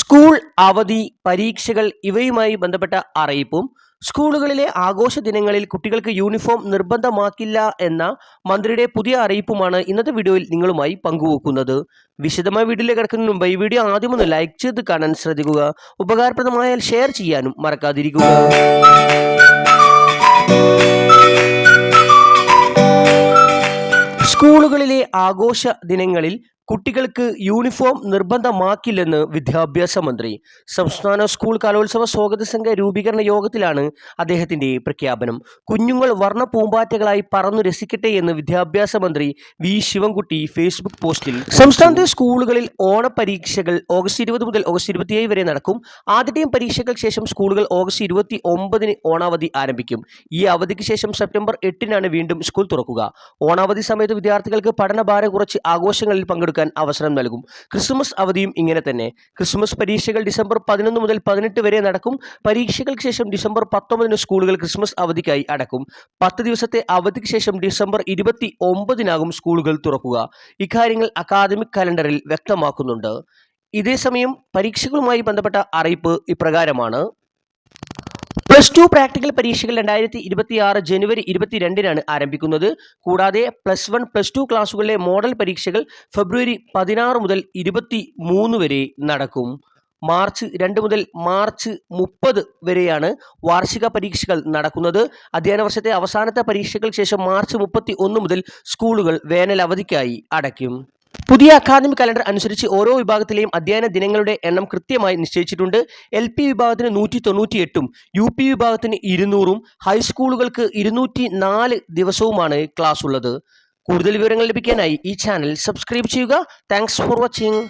School അവധി പരീക്ഷകൾ ഇവയുമായി ബന്ധപ്പെട്ട അറിയിപ്പും സ്കൂളുകളിലെ ആഘോഷ ദിനങ്ങളിൽ കുട്ടികൾക്ക് യൂണിഫോം നിർബന്ധമാക്കില്ല എന്ന മന്ത്രിയുടെ പുതിയ അറിയിപ്പുമാണ് ഇന്നത്തെ വീഡിയോയിൽ നിങ്ങളുമായി പങ്കുവെക്കുന്നത്. വിശദമായ വീഡിയോയിൽ കിടക്കുന്നതിന് മുമ്പ് ഈ വീഡിയോ ആദ്യം ഒന്ന് ലൈക്ക് ചെയ്ത് കാണാൻ ശ്രദ്ധിക്കുക. ഉപകാരപ്രദമായാൽ ഷെയർ ചെയ്യാനും മറക്കാതിരിക്കുക. സ്കൂളുകളിലെ ആഘോഷ ദിനങ്ങളിൽ കുട്ടികൾക്ക് യൂണിഫോം നിർബന്ധമാക്കില്ലെന്ന് വിദ്യാഭ്യാസ മന്ത്രി സംസ്ഥാന സ്കൂൾ കലോത്സവ സ്വാഗത സംഘ രൂപീകരണ യോഗത്തിലാണ് അദ്ദേഹത്തിന്റെ പ്രഖ്യാപനം. കുഞ്ഞുങ്ങൾ വർണ പൂമ്പാറ്റകളായി പറന്നു രസിക്കട്ടെ എന്ന് വിദ്യാഭ്യാസ മന്ത്രി വി. ശിവൻകുട്ടി ഫേസ്ബുക്ക് പോസ്റ്റിൽ സംസ്ഥാനത്തെ സ്കൂളുകളിൽ ഓണപരീക്ഷകൾ ഓഗസ്റ്റ് ഇരുപത് മുതൽ ഓഗസ്റ്റ് ഇരുപത്തിയേഴ് വരെ നടക്കും. ആദ്യത്തെയും പരീക്ഷകൾക്ക് ശേഷം സ്കൂളുകൾ ഓഗസ്റ്റ് ഇരുപത്തി ഒമ്പതിന് ഓണാവധി ആരംഭിക്കും. ഈ അവധിക്ക് ശേഷം സെപ്റ്റംബർ എട്ടിനാണ് വീണ്ടും സ്കൂൾ തുറക്കുക. ഓണാവധി സമയത്ത് വിദ്യാർത്ഥികൾക്ക് പഠനഭാരം കുറച്ച് ആഘോഷങ്ങളിൽ പങ്കെടുക്കാൻ അവസരം നൽകും. ക്രിസ്മസ് അവധിയും ഇങ്ങനെ തന്നെ. ക്രിസ്മസ് പരീക്ഷകൾ ഡിസംബർ പതിനൊന്ന് മുതൽ പതിനെട്ട് വരെ നടക്കും. പരീക്ഷകൾക്ക് ശേഷം ഡിസംബർ പത്തൊമ്പതിന് സ്കൂളുകൾ ക്രിസ്മസ് അവധിക്കായി അടക്കും. പത്ത് ദിവസത്തെ അവധിക്ക് ശേഷം ഡിസംബർ ഇരുപത്തി ഒമ്പതിനാകും സ്കൂളുകൾ തുറക്കുക. ഇക്കാര്യങ്ങൾ അക്കാദമിക് കലണ്ടറിൽ വ്യക്തമാക്കുന്നുണ്ട്. ഇതേസമയം പരീക്ഷകളുമായി ബന്ധപ്പെട്ട അറിയിപ്പ് ഇപ്രകാരമാണ്. പ്ലസ് ടു പ്രാക്ടിക്കൽ പരീക്ഷകൾ രണ്ടായിരത്തി ഇരുപത്തി ആറ് ജനുവരി ഇരുപത്തിരണ്ടിനാണ് ആരംഭിക്കുന്നത്. കൂടാതെ പ്ലസ് വൺ പ്ലസ് ടു ക്ലാസ്സുകളിലെ മോഡൽ പരീക്ഷകൾ ഫെബ്രുവരി പതിനാറ് മുതൽ ഇരുപത്തി മൂന്ന് വരെ നടക്കും. മാർച്ച് രണ്ട് മുതൽ മാർച്ച് മുപ്പത് വരെയാണ് വാർഷിക പരീക്ഷകൾ നടക്കുന്നത്. അധ്യയന വർഷത്തെ അവസാനത്തെ പരീക്ഷകൾക്ക് ശേഷം മാർച്ച് മുപ്പത്തി ഒന്ന് മുതൽ സ്കൂളുകൾ വേനൽ അവധിക്കായി അടയ്ക്കും. പുതിയ അക്കാദമിക് കലണ്ടർ അനുസരിച്ച് ഓരോ വിഭാഗത്തിലെയും അധ്യയന ദിനങ്ങളുടെ എണ്ണം കൃത്യമായി നിശ്ചയിച്ചിട്ടുണ്ട്. എൽ പി വിഭാഗത്തിന് നൂറ്റി തൊണ്ണൂറ്റി എട്ടും യു പി വിഭാഗത്തിന് ഇരുന്നൂറും ഹൈസ്കൂളുകൾക്ക് ഇരുന്നൂറ്റി നാല് ദിവസവുമാണ് ക്ലാസ് ഉള്ളത് കൂടുതൽ വിവരങ്ങൾ ലഭിക്കാനായി ഈ ചാനൽ സബ്സ്ക്രൈബ് ചെയ്യുക. Thanks for watching.